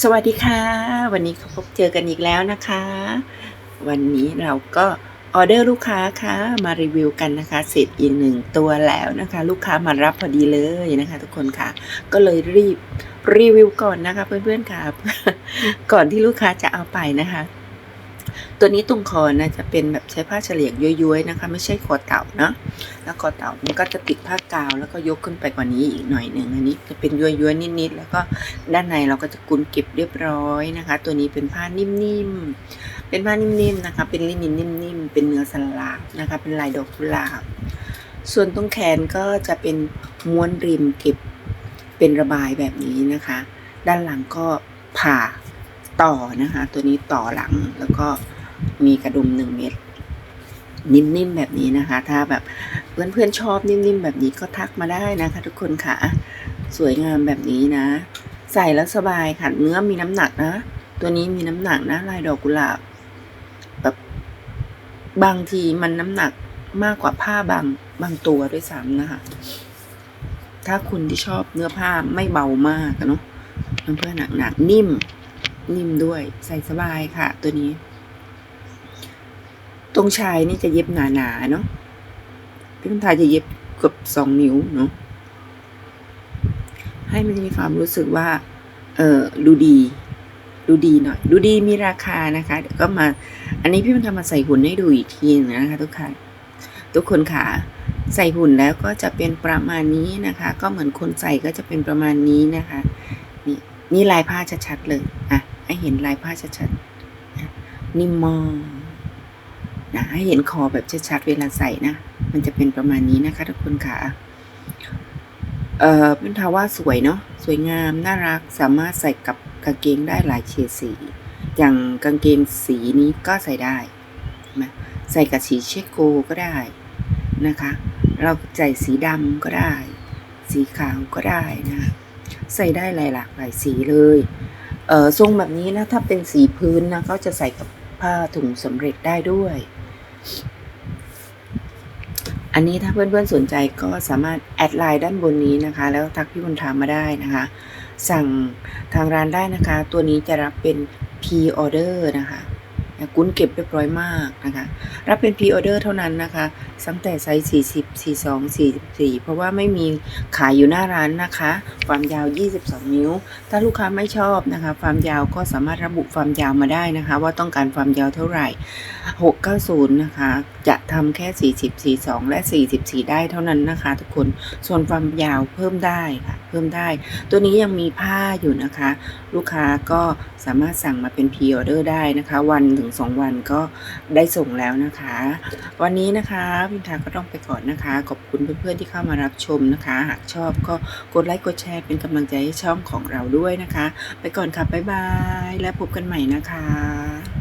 สวัสดีค่ะ วันนี้พบเจอกันอีกแล้วนะคะ วันนี้เราก็ออเดอร์ลูกค้าค่ะมารีวิวกันนะคะ เสร็จอีกหนึ่งตัวแล้วนะคะ ลูกค้ามารับพอดีเลยนะคะ ทุกคนค่ะ ก็เลยรีบรีวิวก่อนนะคะ เพื่อนๆค่ะ ก่อนที่ลูกค้าจะเอาไปนะคะ ตัวนี้ตรงคอนะจะเป็นแบบใช้ผ้าเฉลียงย้วยๆนะคะ ไม่ใช่คอเต่าเนาะแล้วคอเต่ามันก็จะติดผ้ากาว แล้วก็ยกขึ้นไปกว่านี้อีกหน่อยหนึ่งอันนี้จะเป็นย้วยๆนิดๆแล้วก็ด้านในเราก็จะกุนเก็บเรียบร้อยนะคะ ตัวนี้เป็นผ้านิ่มๆเป็นผ้านิ่มๆนะคะ เป็นลินินนิ่มๆเป็นเนื้อสลากนะคะ เป็นลายดอกกุหลาบส่วนตรงแขนก็จะเป็นม้วนริมเก็บเป็นระบายแบบนี้นะคะ ด้านหลังก็ผ่า ต่อนะคะ ตัวนี้ต่อหลังแล้วก็มีกระดุมหนึ่งเม็ดนิ่มๆแบบนี้นะคะ ถ้าแบบเพื่อนๆชอบนิ่มๆแบบนี้ก็ทักมาได้นะคะ ทุกคนค่ะ สวยงามแบบนี้นะ ใส่แล้วสบายค่ะเนื้อมีน้ำหนักนะ ตัวนี้มีน้ำหนักนะ ลายดอกกุหลาบ แบบบางทีมันน้ำหนักมากกว่าผ้าบางบางตัวด้วยซ้ำนะคะ ถ้าคุณที่ชอบเนื้อผ้าไม่เบามากเนาะเพื่อนๆหนักๆนิ่ม นิ่มด้วย ใส่สบายค่ะ ตัวนี้ ตรงชายนี่จะเย็บหนาๆเนาะพี่คำทายจะเย็บเกือบสองนิ้วเนาะให้มันมีความรู้สึกว่า เออดูดี ดูดีหน่อย ดูดีมีราคานะคะเดี๋ยวก็มา อันนี้พี่มันทำมาใส่หุ่นให้ดูอีกทีนึงนะคะ ทุกคนทุกคนค่ะใส่หุ่นแล้วก็จะเป็นประมาณนี้นะคะ ก็เหมือนคนใส่ก็จะเป็นประมาณนี้นะคะ นี่นี่ลายผ้าชัดๆเลยอะ ให้เห็นลายผ้าชัดๆนิ่มมากนะให้เห็นคอแบบชัดๆเวลาใส่นะ มันจะเป็นประมาณนี้นะคะทุกคนค่ะ เอ่อเป็นทาว่าสวยเนาะ สวยงาม น่ารัก สามารถใส่กับกางเกงได้หลายเฉดสี อย่างกางเกงสีนี้ก็ใส่ได้นะใส่กับสีเชคโกก็ได้นะคะ เราใส่สีดำก็ได้ สีขาวก็ได้นะ ใส่ได้หลายหลากหลายสีเลย เออทรงแบบนี้นะถ้าเป็นสีพื้นนะก็จะใส่กับผ้าถุงสำเร็จได้ด้วย อันนี้ถ้าเพื่อนๆสนใจก็สามารถแอดไลน์ด้านบนนี้นะคะ แล้วทักพี่บุญธรรมมาได้นะคะ สั่งทางร้านได้นะคะ ตัวนี้จะรับเป็น P order นะคะ กุ้นเก็บเรียบร้อยมากนะคะ รับเป็น P order เท่านั้นนะคะตั้งแต่ไซส์40 42 44 เพราะว่าไม่มีขายอยู่หน้าร้านนะคะ ความยาว 22 นิ้ว ถ้าลูกค้าไม่ชอบนะคะ ความยาวก็สามารถระบุความยาวมาได้นะคะ ว่าต้องการความยาวเท่าไหร่ 690 นะคะ จะทำแค่ 40 42 และ 44 ได้เท่านั้นนะคะ ทุกคน ส่วนความยาวเพิ่มได้ค่ะ เพิ่มได้ ตัวนี้ยังมีผ้าอยู่นะคะ ลูกค้าก็สามารถสั่งมาเป็นพ r ออเดอร์ได้นะคะ วันถึงสองวันก็ได้ส่งแล้วนะคะ วันนี้นะคะพิมทาก็ต้องไปก่อนนะคะ ขอบคุณเพื่อนๆที่เข้ามารับชมนะคะ หากชอบก็กดไลค์กดแชร์เป็นกำลังใจให้ช่องของเราด้วยนะคะ ไปก่อนค่ะบ๊ายบาย และพบกันใหม่นะคะ